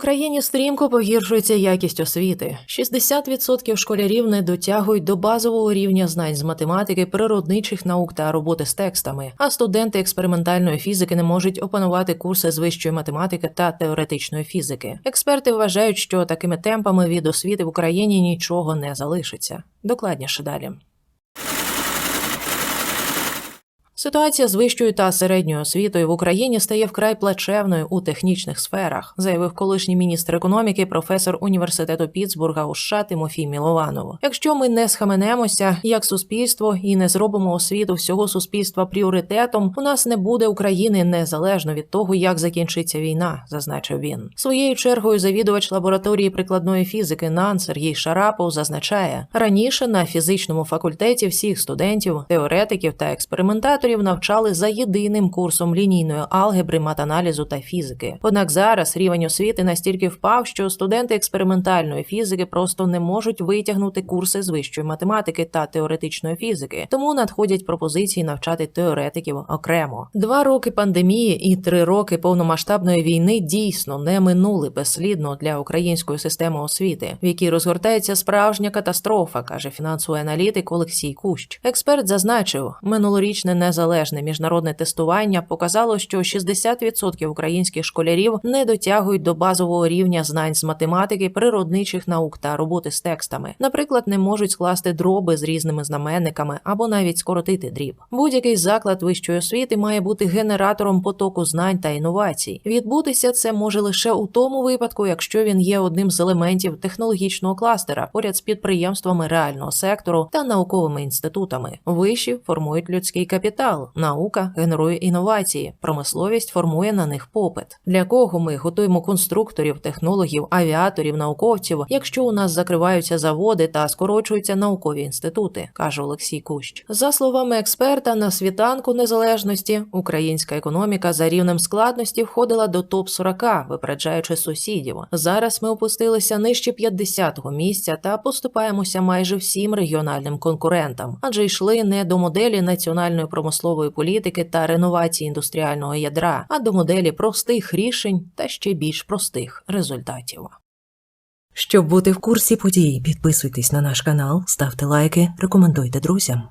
Україні стрімко погіршується якість освіти. 60% школярів не дотягують до базового рівня знань з математики, природничих наук та роботи з текстами, а студенти експериментальної фізики не можуть опанувати курси з вищої математики та теоретичної фізики. Експерти вважають, що такими темпами від освіти в Україні нічого не залишиться. Докладніше далі. Ситуація з вищою та середньою освітою в Україні стає вкрай плачевною у технічних сферах, заявив колишній міністр економіки, професор університету Пітсбурга у США Тимофій Мілованов. Якщо ми не схаменемося як суспільство і не зробимо освіту всього суспільства пріоритетом, у нас не буде України незалежно від того, як закінчиться війна, зазначив він. Своєю чергою завідувач лабораторії прикладної фізики НАН Сергій Шарапов зазначає, раніше на фізичному факультеті всіх студентів, теоретиків та експериментаторів навчали за єдиним курсом лінійної алгебри, матаналізу та фізики. Однак зараз рівень освіти настільки впав, що студенти експериментальної фізики просто не можуть витягнути курси з вищої математики та теоретичної фізики, тому надходять пропозиції навчати теоретиків окремо. Два роки пандемії і три роки повномасштабної війни дійсно не минули безслідно для української системи освіти, в якій розгортається справжня катастрофа, каже фінансовий аналітик Олексій Кущ. Експерт зазначив, минулорічне незалежне міжнародне тестування показало, що 60% українських школярів не дотягують до базового рівня знань з математики, природничих наук та роботи з текстами. Наприклад, не можуть скласти дроби з різними знаменниками або навіть скоротити дріб. Будь-який заклад вищої освіти має бути генератором потоку знань та інновацій. Відбутися це може лише у тому випадку, якщо він є одним з елементів технологічного кластера поряд з підприємствами реального сектору та науковими інститутами. Виші формують людський капітал, наука генерує інновації, промисловість формує на них попит. Для кого ми готуємо конструкторів, технологів, авіаторів, науковців, якщо у нас закриваються заводи та скорочуються наукові інститути, каже Олексій Кущ. За словами експерта, на світанку незалежності українська економіка за рівнем складності входила до топ 40 випереджаючи сусідів. Зараз ми опустилися нижче 50-го місця та поступаємося майже всім регіональним конкурентам, адже йшли не до моделі національної промислової політики та реновації індустріального ядра, а до моделі простих рішень та ще більш простих результатів. Щоб бути в курсі подій, підписуйтесь на наш канал, ставте лайки, рекомендуйте друзям.